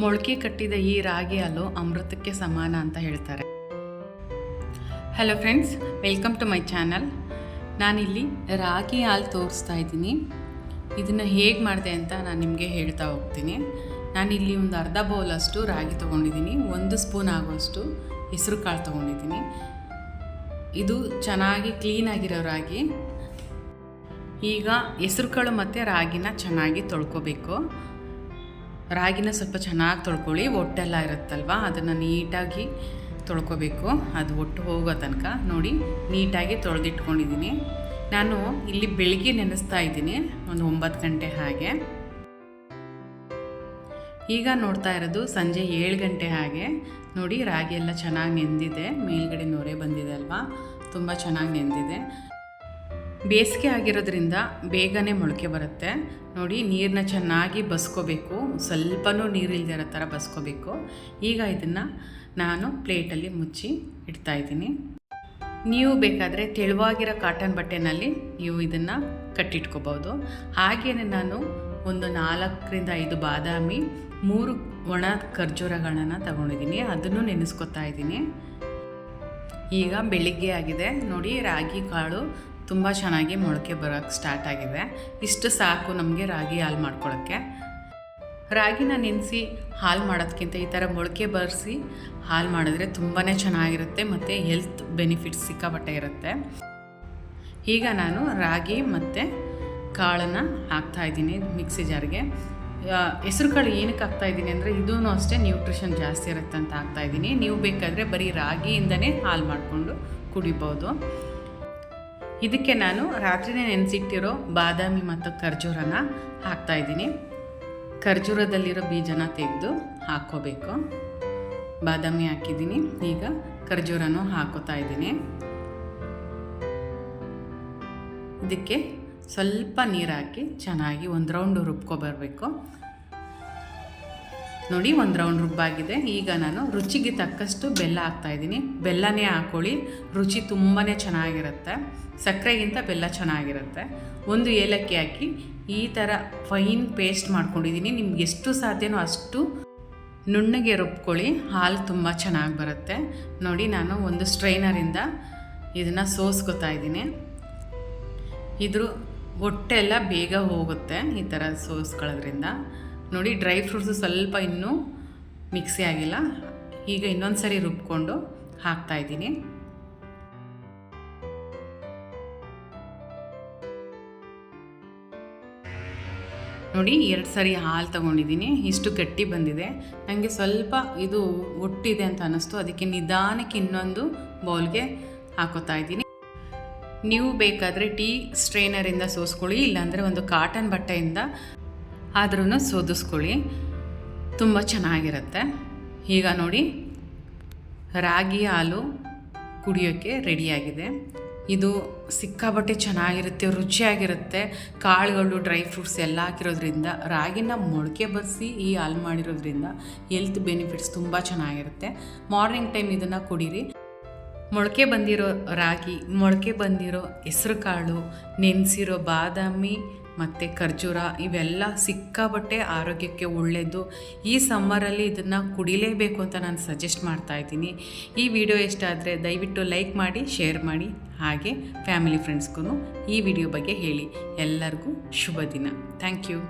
ಮೊಳಕೆ ಕಟ್ಟಿದ ಈ ರಾಗಿ ಹಾಲು ಅಮೃತಕ್ಕೆ ಸಮಾನ ಅಂತ ಹೇಳ್ತಾರೆ. Hello friends welcome to my channel ನಾನಿಲ್ಲಿ ರಾಗಿ ಹಾಲು ತೋರಿಸ್ತಾ ಇದ್ದೀನಿ. ಇದನ್ನು ಹೇಗೆ ಮಾಡಿದೆ ಅಂತ ನಾನು ನಿಮಗೆ ಹೇಳ್ತಾ ಹೋಗ್ತೀನಿ. ನಾನಿಲ್ಲಿ ಒಂದು ಅರ್ಧ ಬೌಲಷ್ಟು ರಾಗಿ ತೊಗೊಂಡಿದ್ದೀನಿ. ಒಂದು ಸ್ಪೂನ್ ಆಗುವಷ್ಟು ಹೆಸರು ಕಾಳು ತೊಗೊಂಡಿದ್ದೀನಿ. ಇದು ಚೆನ್ನಾಗಿ ಕ್ಲೀನಾಗಿರೋ ರಾಗಿ. ಈಗ ಹೆಸರು ಕಾಳು ಮತ್ತು ರಾಗಿನ ಚೆನ್ನಾಗಿ ತೊಳ್ಕೊಬೇಕು. ರಾಗಿನ ಸ್ವಲ್ಪ ಚೆನ್ನಾಗಿ ತೊಳ್ಕೊಳ್ಳಿ ಒಟ್ಟೆಲ್ಲ ಇರುತ್ತಲ್ವ? ಅದನ್ನು ನೀಟಾಗಿ ತೊಳ್ಕೊಬೇಕು. ಅದು ಒಟ್ಟು ಹೋಗೋ ತನಕ. ನೋಡಿ, ನೀಟಾಗಿ ತೊಳೆದಿಟ್ಕೊಂಡಿದ್ದೀನಿ. ನಾನು ಇಲ್ಲಿ ಬೆಳಿಗ್ಗೆ ನೆನೆಸ್ತಾ ಇದ್ದೀನಿ, ಒಂದು ಒಂಬತ್ತು ಗಂಟೆ ಹಾಗೆ. ಈಗ ನೋಡ್ತಾ ಇರೋದು ಸಂಜೆ ಏಳು ಗಂಟೆ ಹಾಗೆ. ನೋಡಿ, ರಾಗಿ ಎಲ್ಲ ಚೆನ್ನಾಗಿ ನೆಂದಿದೆ. ಮೇಲ್ಗಡೆ ನೊರೆ ಬಂದಿದೆ ಅಲ್ವಾ? ತುಂಬ ಚೆನ್ನಾಗಿ ನೆಂದಿದೆ. ಬೇಸಿಗೆ ಆಗಿರೋದ್ರಿಂದ ಬೇಗನೆ ಮೊಳಕೆ ಬರುತ್ತೆ. ನೋಡಿ ನೀರನ್ನ ಚೆನ್ನಾಗಿ ಬಸ್ಕೋಬೇಕು. ಸ್ವಲ್ಪನೂ ನೀರಿಲ್ಲದೆ ಇರೋ ಥರ ಬಸ್ಕೋಬೇಕು. ಈಗ ಇದನ್ನು ನಾನು ಪ್ಲೇಟಲ್ಲಿ ಮುಚ್ಚಿ ಇಡ್ತಾ ಇದ್ದೀನಿ. ನೀವು ಬೇಕಾದರೆ ತೆಳುವಾಗಿರೋ ಕಾಟನ್ ಬಟ್ಟೆನಲ್ಲಿ ನೀವು ಇದನ್ನು ಕಟ್ಟಿಟ್ಕೋಬೋದು. ಹಾಗೆಯೇ ನಾನು ಒಂದು ನಾಲ್ಕರಿಂದ ಐದು ಬಾದಾಮಿ, ಮೂರು ಒಣ ಖರ್ಜೂರಗಳನ್ನು ತಗೊಂಡಿದ್ದೀನಿ. ಅದನ್ನು ನೆನೆಸ್ಕೊತಾ ಇದ್ದೀನಿ. ಈಗ ಬೆಳಿಗ್ಗೆ ಆಗಿದೆ. ನೋಡಿ, ರಾಗಿ ಕಾಳು ತುಂಬ ಚೆನ್ನಾಗಿ ಮೊಳಕೆ ಬರೋಕ್ಕೆ ಸ್ಟಾರ್ಟ್ ಆಗಿದೆ ಇಷ್ಟು ಸಾಕು ನಮಗೆ ರಾಗಿ ಹಾಲು ಮಾಡ್ಕೊಳ್ಳೋಕ್ಕೆ ರಾಗಿನ ನೆನೆಸಿ ಹಾಲು ಮಾಡೋದಕ್ಕಿಂತ ಈ ಥರ ಮೊಳಕೆ ಬರೆಸಿ ಹಾಲು ಮಾಡಿದ್ರೆ ತುಂಬಾ ಚೆನ್ನಾಗಿರುತ್ತೆ ಮತ್ತು ಹೆಲ್ತ್ ಬೆನಿಫಿಟ್ಸ್ ಸಿಕ್ಕಾಪಟ್ಟೆ ಇರುತ್ತೆ. ಈಗ ನಾನು ರಾಗಿ ಮತ್ತು ಕಾಳನ್ನು ಹಾಕ್ತಾಯಿದ್ದೀನಿ ಮಿಕ್ಸಿ ಜಾರಿಗೆ. ಹೆಸರು ಕಾಳು ಏನಕ್ಕೆ ಹಾಕ್ತಾಯಿದ್ದೀನಿ ಅಂದರೆ ಇದೂ ಅಷ್ಟೇ ನ್ಯೂಟ್ರಿಷನ್ ಜಾಸ್ತಿ ಇರುತ್ತೆ ಅಂತ ಹಾಕ್ತಾಯಿದ್ದೀನಿ ನೀವು ಬೇಕಾದರೆ ಬರೀ ರಾಗಿಯಿಂದನೇ ಹಾಲು ಮಾಡಿಕೊಂಡು ಕುಡಿಬೋದು. ಇದಕ್ಕೆ ನಾನು ರಾತ್ರಿನೇ ನೆನೆಸಿಟ್ಟಿರೋ ಬಾದಾಮಿ ಮತ್ತು ಖರ್ಜೂರನ ಹಾಕ್ತಾಯಿದ್ದೀನಿ ಖರ್ಜೂರದಲ್ಲಿರೋ ಬೀಜನ ತೆಗೆದು ಹಾಕ್ಕೋಬೇಕು. ಬಾದಾಮಿ ಹಾಕಿದ್ದೀನಿ. ಈಗ ಖರ್ಜೂರನೂ ಹಾಕೋತಾ ಇದ್ದೀನಿ. ಇದಕ್ಕೆ ಸ್ವಲ್ಪ ನೀರು ಹಾಕಿ ಚೆನ್ನಾಗಿ ಒಂದು ರೌಂಡು ರುಬ್ಕೊಬರಬೇಕು. ನೋಡಿ, ಒಂದು ರೌಂಡ್ ರುಬ್ಬಾಗಿದೆ. ಈಗ ನಾನು ರುಚಿಗೆ ತಕ್ಕಷ್ಟು ಬೆಲ್ಲ ಹಾಕ್ತಾಯಿದ್ದೀನಿ ಬೆಲ್ಲನೇ ಹಾಕ್ಕೊಳ್ಳಿ ರುಚಿ ತುಂಬಾ ಚೆನ್ನಾಗಿರುತ್ತೆ. ಸಕ್ಕರೆಗಿಂತ ಬೆಲ್ಲ ಚೆನ್ನಾಗಿರುತ್ತೆ. ಒಂದು ಏಲಕ್ಕಿ ಹಾಕಿ ಈ ಥರ ಫೈನ್ ಪೇಸ್ಟ್ ಮಾಡ್ಕೊಂಡಿದ್ದೀನಿ. ನಿಮ್ಗೆ ಎಷ್ಟು ಸಾಧ್ಯನೋ ಅಷ್ಟು ನುಣ್ಣಗೆ ರುಬ್ಕೊಳ್ಳಿ. ಹಾಲು ತುಂಬ ಚೆನ್ನಾಗಿ ಬರುತ್ತೆ. ನೋಡಿ, ನಾನು ಒಂದು ಸ್ಟ್ರೈನರಿಂದ ಇದನ್ನು ಸೋಸ್ಕೊತಾ ಇದ್ದೀನಿ. ಇದ್ರ ಹೊಟ್ಟೆಲ್ಲ ಬೇಗ ಹೋಗುತ್ತೆ ಈ ಥರ ಸೋಸ್ಕೊಳ್ಳೋದ್ರಿಂದ. ನೋಡಿ ಡ್ರೈ ಫ್ರೂಟ್ಸು ಸ್ವಲ್ಪ ಇನ್ನೂ ಮಿಕ್ಸಿ ಆಗಿಲ್ಲ. ಈಗ ಇನ್ನೊಂದು ಸರಿ ರುಬ್ಕೊಂಡು ಹಾಕ್ತಾಯಿದ್ದೀನಿ ನೋಡಿ ಎರಡು ಸರಿ ಹಾಲು ತೊಗೊಂಡಿದ್ದೀನಿ. ಇಷ್ಟು ಗಟ್ಟಿ ಬಂದಿದೆ. ನನಗೆ ಸ್ವಲ್ಪ ಇದು ಒಟ್ಟಿದೆ ಅಂತ ಅನ್ನಿಸ್ತು. ಅದಕ್ಕೆ ನಿಧಾನಕ್ಕೆ ಇನ್ನೊಂದು ಬೌಲ್ಗೆ ಹಾಕೋತಾ ಇದ್ದೀನಿ. ನೀವು ಬೇಕಾದರೆ ಟೀ ಸ್ಟ್ರೈನರಿಂದ ಸೋಸ್ಕೊಳ್ಳಿ, ಇಲ್ಲಾಂದರೆ ಒಂದು ಕಾಟನ್ ಬಟ್ಟೆಯಿಂದ ಆದ್ರೂ ಸೋದಿಸ್ಕೊಳ್ಳಿ. ತುಂಬ ಚೆನ್ನಾಗಿರುತ್ತೆ. ಈಗ ನೋಡಿ, ರಾಗಿ ಹಾಲು ಕುಡಿಯೋಕ್ಕೆ ರೆಡಿಯಾಗಿದೆ. ಇದು ಸಿಕ್ಕಾಬಟ್ಟೆ ಚೆನ್ನಾಗಿರುತ್ತೆ, ರುಚಿಯಾಗಿರುತ್ತೆ. ಕಾಳುಗಳು, ಡ್ರೈ ಫ್ರೂಟ್ಸ್ ಎಲ್ಲ ಹಾಕಿರೋದ್ರಿಂದ, ರಾಗಿನ ಮೊಳಕೆ ಬರೆಸಿ ಈ ಹಾಲು ಮಾಡಿರೋದ್ರಿಂದ ಹೆಲ್ತ್ ಬೆನಿಫಿಟ್ಸ್ ತುಂಬ ಚೆನ್ನಾಗಿರುತ್ತೆ. ಮಾರ್ನಿಂಗ್ ಟೈಮ್ ಇದನ್ನು ಕುಡೀರಿ. ಮೊಳಕೆ ಬಂದಿರೋ ರಾಗಿ, ಮೊಳಕೆ ಬಂದಿರೋ ಹೆಸ್ರು ಕಾಳು, ನೆನೆಸಿರೋ ಬಾದಾಮಿ ಮತ್ತು ಖರ್ಜೂರ ಇವೆಲ್ಲ ಸಿಕ್ಕಾಬಟ್ಟೆ ಆರೋಗ್ಯಕ್ಕೆ ಒಳ್ಳೆಯದು ಈ ಸಮ್ಮರಲ್ಲಿ ಇದನ್ನು ಕುಡಿಲೇಬೇಕು ಅಂತ ನಾನು ಸಜೆಸ್ಟ್ ಮಾಡ್ತಾ ಇದ್ದೀನಿ. ಈ ವಿಡಿಯೋ ಇಷ್ಟ ಆದರೆ ದಯವಿಟ್ಟು ಲೈಕ್ ಮಾಡಿ ಶೇರ್ ಮಾಡಿ, ಹಾಗೆ ಫ್ಯಾಮಿಲಿ ಫ್ರೆಂಡ್ಸ್ಗೂ ಈ ವಿಡಿಯೋ ಬಗ್ಗೆ ಹೇಳಿ. ಎಲ್ಲರಿಗೂ ಶುಭ ದಿನ. Thank you